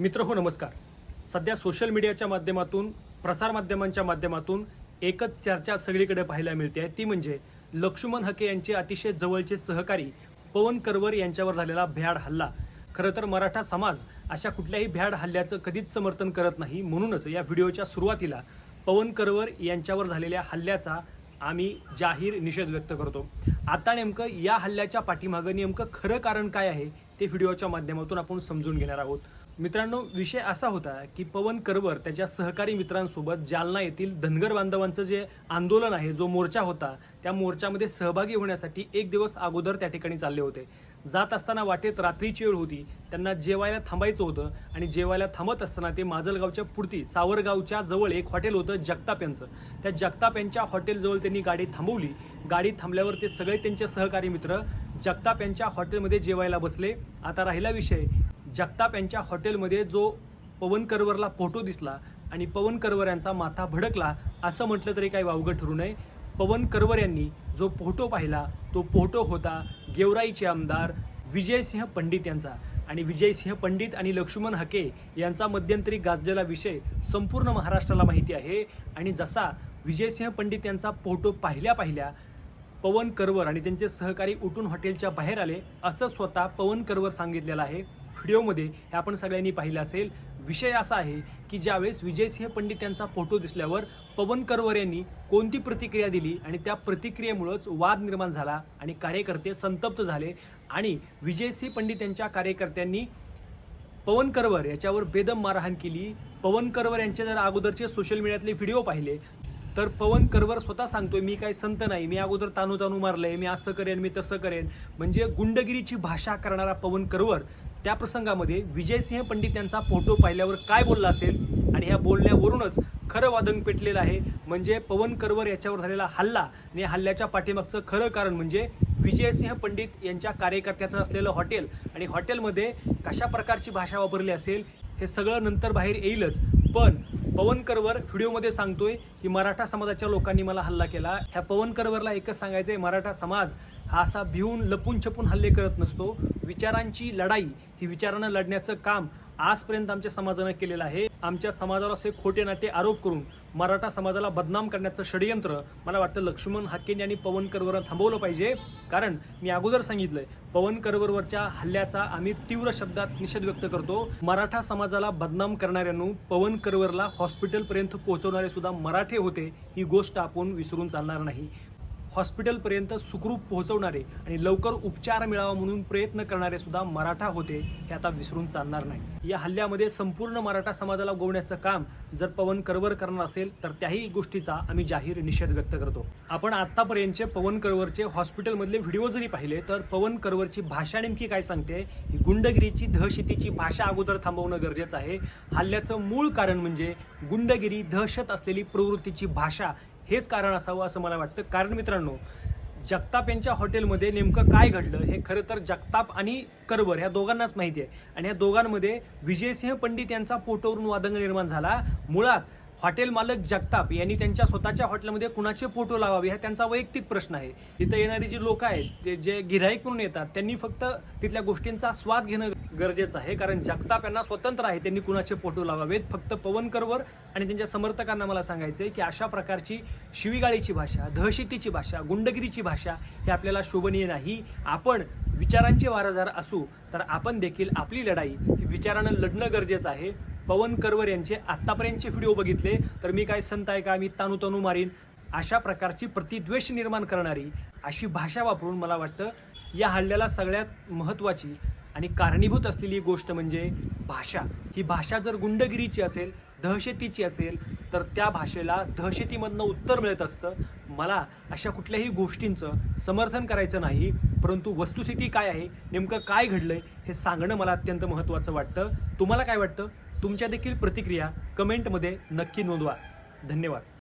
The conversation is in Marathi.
मित्र हो नमस्कार. सध्या सोशल मीडियाच्या माध्यमातून प्रसारमाध्यमांच्या माध्यमातून एकच चर्चा सगळीकडे पाहायला मिळते. आहे ती म्हणजे लक्ष्मण हके यांचे अतिशय जवळचे सहकारी पवन करवर यांच्यावर झालेला भ्याड हल्ला. खरं तर मराठा समाज अशा कुठल्याही भ्याड हल्ल्याचं कधीच समर्थन करत नाही. म्हणूनच या व्हिडिओच्या सुरुवातीला पवन करवर यांच्यावर झालेल्या हल्ल्याचा आम्ही जाहीर निषेध व्यक्त करतो. आता नेमकं या हल्ल्याच्या पाठीमागं नेमकं खरं कारण काय आहे ते व्हिडिओच्या माध्यमातून आपण समजून घेणार आहोत. मित्रांनो विषय असा होता की पवन करवर त्याच्या सहकारी मित्रांसोबत जालना येथील धनगर बांधवांचं जे आंदोलन आहे जो मोर्चा होता त्या मोर्चामध्ये सहभागी होण्यासाठी एक दिवस अगोदर त्या ठिकाणी चालले होते. जात असताना वाटेत रात्रीची वेळ होती. त्यांना जेवायला थांबायचं होतं आणि जेवायला थांबत असताना ते माजलगावच्या पुढती सावरगावच्या जवळ एक हॉटेल होतं जगताप यांचं. त्या जगताप यांच्या हॉटेलजवळ त्यांनी गाडी थांबवली. गाडी थांबल्यावर ते सगळे त्यांचे सहकारी मित्र जगताप यांच्या हॉटेलमध्ये जेवायला बसले. आता राहिला विषय जगताप यांच्या हॉटेलमध्ये जो पवन करवरला फोटो दिसला आणि पवन करवर यांचा माथा भडकला असं म्हटलं तरी काही वावगं ठरू नये. पवन करवर यांनी जो फोटो पाहिला तो फोटो होता गेवराईचे आमदार विजयसिंह पंडित यांचा. आणि विजयसिंह पंडित आणि लक्ष्मण हके यांचा मध्यंतरी गाजलेला विषय संपूर्ण महाराष्ट्राला माहिती आहे. आणि जसा विजयसिंह पंडित यांचा फोटो पाहिल्या पाहिल्या पवन करवर आणि त्यांचे सहकारी उठून हॉटेलच्या बाहेर आले असं स्वतः पवन करवर सांगितलेलं आहे. व्हिडिओमध्ये हे आपण सगळ्यांनी पाहिलं असेल. विषय असा आहे की ज्यावेळेस विजयसिंह पंडित यांचा फोटो दिसल्यावर पवन करवर यांनी कोणती प्रतिक्रिया दिली आणि त्या प्रतिक्रियेमुळंच वाद निर्माण झाला आणि कार्यकर्ते संतप्त झाले आणि विजयसिंह पंडित यांच्या कार्यकर्त्यांनी पवन करवर याच्यावर बेदम मारहाण केली. पवन करवर यांचे जर अगोदरचे सोशल मीडियातले व्हिडिओ पाहिले तर पवन करवर स्वतः सांगतोय मी काही संत नाही मी अगोदर तानू तानू मारलंय मी असं करेन मी तसं करेन. म्हणजे गुंडगिरीची भाषा करणारा पवन करवर त्या प्रसंगामध्ये विजयसिंह पंडित यांचा फोटो पाहिल्यावर काय बोलला असेल? आणि ह्या बोलण्यावरूनच खरं वादंग पेटलेलं आहे. म्हणजे पवन करवर याच्यावर झालेला हल्ला आणि या हल्ल्याच्या पाठीमागचं खरं कारण म्हणजे विजयसिंह पंडित यांच्या कार्यकर्त्याचं असलेलं हॉटेल आणि हॉटेलमध्ये कशा प्रकारची भाषा वापरली असेल हे सगळं नंतर बाहेर येईलच. पण पवन करवर व्हिडिओमध्ये सांगतोय की मराठा समाजाच्या लोकांनी मला हल्ला केला. ह्या पवन करवरला एकच सांगायचंय मराठा समाज हा असा भिवून लपून छपून हल्ले करत नसतो. विचारांची लढाई ही विचारानं लढण्याचं काम आजपर्यंत आमच्या समाजानं केलेलं आहे. आमच्या समाजावर असे खोटे नाटे आरोप करून मराठा समाजाला बदनाम करण्याचं षडयंत्र मला वाटतं लक्ष्मण हाकेन यांनी पवन करवर थांबवलं पाहिजे. कारण मी अगोदर सांगितलंय पवन करवरवरच्या हल्ल्याचा आम्ही तीव्र शब्दात निषेध व्यक्त करतो. मराठा समाजाला बदनाम करणाऱ्यांनो पवन करवरला हॉस्पिटलपर्यंत पोहोचवणारे सुद्धा मराठे होते ही गोष्ट आपण विसरून चालणार नाही. हॉस्पिटलपर्यंत सुखरूप पोहोचवणारे आणि लवकर उपचार मिळावा म्हणून प्रयत्न करणारे सुद्धा मराठा होते हे आता विसरून चालणार नाही. या हल्ल्यामध्ये संपूर्ण मराठा समाजाला गोवण्याचं काम जर पवन करवर करणार असेल तर त्याही गोष्टीचा आम्ही जाहीर निषेध व्यक्त करतो. आपण आतापर्यंतचे पवन करवरचे हॉस्पिटलमधले व्हिडिओ जरी पाहिले तर पवन करवरची भाषा नेमकी काय सांगते? ही गुंडगिरीची दहशतीची भाषा अगोदर थांबवणं गरजेचं आहे. हल्ल्याचं मूळ कारण म्हणजे गुंडगिरी दहशत असलेली प्रवृत्तीची भाषा हेच कारण असावं असं मला वाटतं. कारण मित्रांनो जगताप यांच्या हॉटेलमध्ये नेमकं काय घडलं हे खरं तर जगताप आणि करबर ह्या दोघांनाच माहिती आहे. आणि ह्या दोघांमध्ये विजयसिंह पंडित यांचा पोटवरून वादंग निर्माण झाला. मुळात हॉटेल मालक जगताप यांनी त्यांच्या स्वतःच्या हॉटेलमध्ये कुणाचे फोटो लावावे हा त्यांचा वैयक्तिक प्रश्न आहे. तिथं येणारी जी लोक आहेत ते जे गिराईक म्हणून येतात त्यांनी फक्त तिथल्या गोष्टींचा स्वाद घेणं गरजेचं आहे. कारण जगताप यांना स्वतंत्र आहे. त्यांनी कुणाचे फोटो लावावेत? फक्त पवनकरवर आणि त्यांच्या समर्थकांना मला सांगायचं आहे की अशा प्रकारची शिवीगाळीची भाषा दहशतीची भाषा गुंडगिरीची भाषा ही आपल्याला शोभनीय नाही. आपण विचारांचे वारसदार असू तर आपण देखील आपली लढाई ही विचारानं लढणं गरजेचं आहे. पवन करवर यांचे आत्तापर्यंतचे व्हिडिओ बघितले तर मी काय संत आहे का? मी तानू तानू मारीन. अशा प्रकारची प्रतिद्वेष निर्माण करणारी अशी भाषा वापरून मला वाटतं या हल्ल्याला सगळ्यात महत्त्वाची आणि कारणीभूत असलेली गोष्ट म्हणजे भाषा. ही भाषा जर गुंडगिरीची असेल दहशतीची असेल तर त्या भाषेला दहशतीमधनं उत्तर मिळत असतं. मला अशा कुठल्याही गोष्टींचं समर्थन करायचं नाही परंतु वस्तुस्थिती काय आहे नेमकं काय घडलं आहे हे सांगणं मला अत्यंत महत्त्वाचं वाटतं. तुम्हाला काय वाटतं? तुमच्या देखील प्रतिक्रिया कमेंटमध्ये नक्की नोंदवा. धन्यवाद.